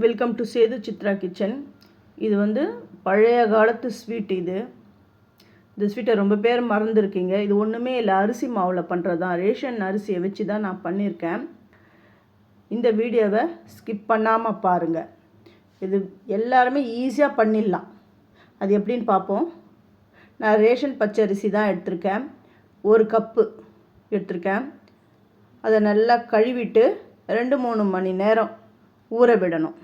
Welcome to Sethu Chitra kitchen இது வந்து பழைய காலத்து ஸ்வீட் இது. இந்த ஸ்வீட்டை ரொம்ப பேர் மறந்துருக்கீங்க. இது ஒன்றுமே இல்லை அரிசி மாவில் பண்ணுறது தான் ரேஷன் அரிசியை வச்சு தான் நான் பண்ணியிருக்கேன். இந்த வீடியோவை ஸ்கிப் பண்ணாமல் பாருங்கள் இது எல்லாருமே ஈஸியாக பண்ணிடலாம். அது எப்படின்னு பார்ப்போம். நான் ரேஷன் பச்சை அரிசி தான் எடுத்திருக்கேன். ஒரு கப்பு எடுத்திருக்கேன். அதை நல்லா கழுவிட்டு ரெண்டு மூணு மணி நேரம் ஊற விடணும்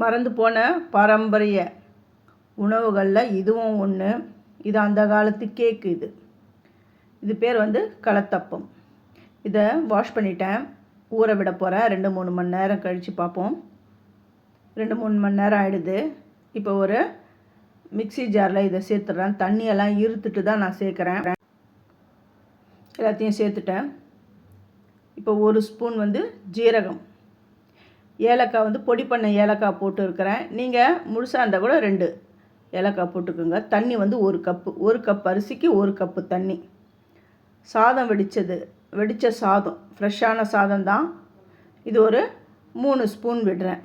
மறந்து போன பாரம்பரிய உணவுகளில் இதுவும் ஒன்று இது அந்த காலத்து கேக்கு இது. இது பேர் வந்து களத்தப்பம். இதை வாஷ் பண்ணிட்டேன். ஊற விட போகிறேன் ரெண்டு மூணு மணி நேரம் கழித்து பார்ப்போம் ரெண்டு மூணு மணி நேரம் ஆகிடுது இப்போ ஒரு மிக்ஸி ஜாரில் இதை சேர்த்துட்றேன் தண்ணியெல்லாம் இருத்துட்டு தான் நான் சேர்க்குறேன். எல்லாத்தையும் சேர்த்துட்டேன். இப்போ ஒரு ஸ்பூன் வந்து ஜீரகம். ஏலக்காய் வந்து பொடி பண்ண ஏலக்காய் போட்டு இருக்கிறேன். நீங்கள் முழுசாக இருந்தால் கூட ரெண்டு. ஏலக்காய் போட்டுக்கோங்க. தண்ணி வந்து ஒரு கப்பு ஒரு கப் அரிசிக்கு ஒரு கப்பு தண்ணி. சாதம் வெடித்தது வெடித்த சாதம். ஃப்ரெஷ்ஷான சாதம் தான். இது ஒரு மூணு ஸ்பூன் விடுறேன்.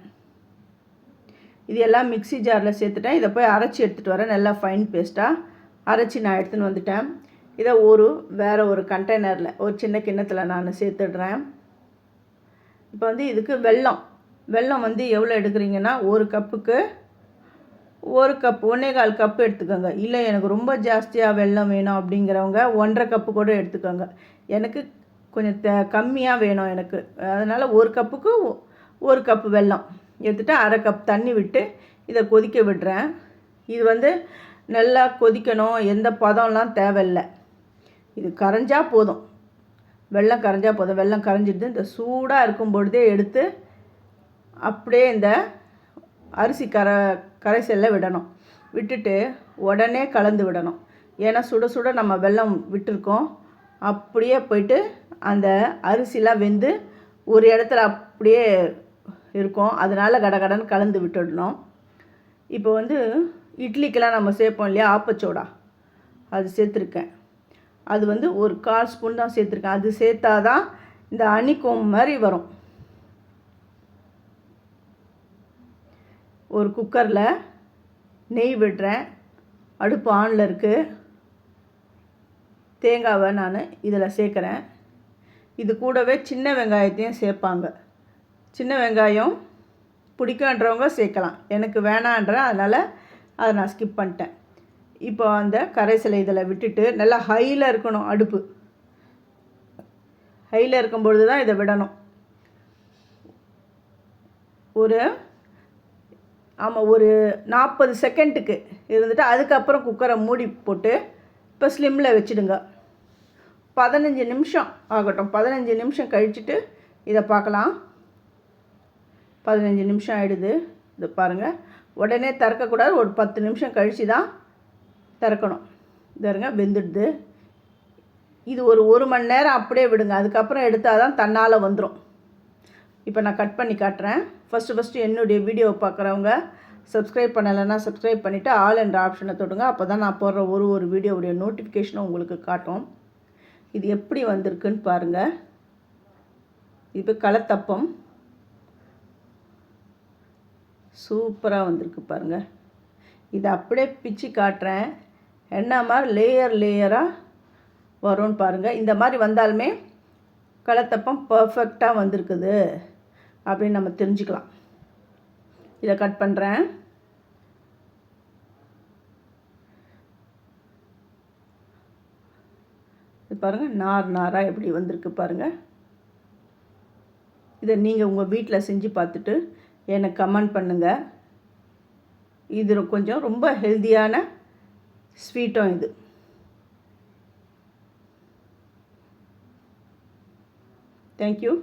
இது எல்லாம் மிக்சி ஜாரில் சேர்த்துட்டேன். இதை போய் அரைச்சி எடுத்துகிட்டு வரேன். நல்லா ஃபைன் பேஸ்ட்டாக அரைச்சி நான் எடுத்துன்னு வந்துட்டேன். இதை ஒரு வேறு ஒரு கண்டெய்னரில் ஒரு சின்ன கிண்ணத்தில் நான் சேர்த்துடுறேன். இப்போ வந்து இதுக்கு வெல்லம். வெல்லம் வந்து எவ்வளோ எடுக்கிறீங்கன்னா ஒரு கப்புக்கு ஒரு கப் ஒன்றே கால் கப்பு எடுத்துக்கோங்க. இல்லை எனக்கு ரொம்ப ஜாஸ்தியாக வெல்லம் வேணும் அப்படிங்கிறவங்க ஒன்றரை கப்பு கூட எடுத்துக்கோங்க. எனக்கு கொஞ்சம் த கம்மியாக வேணும் எனக்கு. அதனால் ஒரு கப்புக்கு ஒரு கப்பு வெல்லம். எடுத்துகிட்டு அரை கப் தண்ணி விட்டு இதை கொதிக்க விடுறேன். இது வந்து நல்லா கொதிக்கணும். எந்த பதம்லாம் தேவையில்லை. இது கரைஞ்சால் போதும். வெள்ளம் கரைஞ்சால் போதும். வெள்ளம் கரைஞ்சிட்டு இந்த சூடாக இருக்கும் பொழுதே எடுத்து அப்படியே இந்த அரிசி கரை கரைசலில் விடணும். விட்டுட்டு உடனே கலந்து விடணும். ஏன்னா சுட சுட நம்ம வெள்ளம் விட்டுருக்கோம். அப்படியே போயிட்டு அந்த அரிசிலாம் வெந்து ஒரு இடத்துல அப்படியே இருக்கும். அதனால் கடகடன்னு கலந்து விட்டுடணும். இப்போ வந்து இட்லிக்கெல்லாம் நம்ம சேர்ப்போம் இல்லையா? ஆப்பச்சோடா. அது சேர்த்துருக்கேன். அது வந்து ஒரு கால் ஸ்பூன் தான் சேர்த்துருக்கேன். அது சேர்த்தாதான் இந்த அணிக்கோம் மாதிரி வரும். ஒரு குக்கரில் நெய் விடுறேன். அடுப்பு ஆனில் இருக்குது தேங்காவை நான் இதில் சேர்க்குறேன் இது கூடவே சின்ன வெங்காயத்தையும் சேர்ப்பாங்க சின்ன வெங்காயம் பிடிக்குன்றவங்க சேர்க்கலாம் எனக்கு வேணான்றேன் அதனால் அதை நான் ஸ்கிப் பண்ணிட்டேன். இப்போ அந்த கரைசலை இதில் விட்டுட்டு நல்லா ஹையில் இருக்கணும் அடுப்பு. ஹையில் இருக்கும் பொழுது தான் இதை விடணும். ஒரு ஆமாம் ஒரு நாற்பது செகண்டுக்கு இருந்துட்டு அதுக்கப்புறம் குக்கரை மூடி போட்டு இப்போ ஸ்லிம்மில் வச்சுடுங்க. பதினஞ்சு நிமிஷம் ஆகட்டும். பதினஞ்சு நிமிஷம் கழிச்சுட்டு இதை பார்க்கலாம் பதினஞ்சு நிமிஷம் ஆகிடுது இது பாருங்கள் உடனே திறக்கக்கூடாது. ஒரு பத்து நிமிஷம் கழித்து தான் திறக்கணும். இதருங்க வெந்துடுது. இது ஒரு ஒரு மணி நேரம் அப்படியே விடுங்க. அதுக்கப்புறம் எடுத்தால் தான் தன்னால் வந்துடும் இப்போ நான் கட் பண்ணி காட்டுறேன். ஃபஸ்ட்டு ஃபஸ்ட்டு என்னுடைய வீடியோவை பார்க்குறவங்க சப்ஸ்கிரைப் பண்ணலைன்னா சப்ஸ்கிரைப் பண்ணிவிட்டு ஆல் என்ற ஆப்ஷனை தொடுங்க. அப்போ தான் நான் போடுற ஒரு ஒரு வீடியோவுடைய நோட்டிஃபிகேஷனும் உங்களுக்கு காட்டும். இது எப்படி வந்திருக்குன்னு பாருங்கள் இப்போ களத்தப்பம். சூப்பராக வந்திருக்கு பாருங்கள் இதை அப்படியே பிச்சு காட்டுறேன். என்ன மாதிரி லேயர் லேயராக வரும்னு பாருங்கள் இந்த மாதிரி வந்தாலுமே களத்தப்பம் பர்ஃபெக்டாக வந்திருக்குது. அப்படின்னு நம்ம தெரிஞ்சுக்கலாம். இதை கட் பண்ணுறேன் இது பாருங்கள் நார் நாராக எப்படி வந்திருக்கு பாருங்கள் இதை நீங்கள் உங்கள் வீட்டில் செஞ்சு பார்த்துட்டு எனக்கு கமெண்ட் பண்ணுங்கள் இது கொஞ்சம் ரொம்ப ஹெல்தியான ஸ்வீட்டும் இது. தேங்க்யூ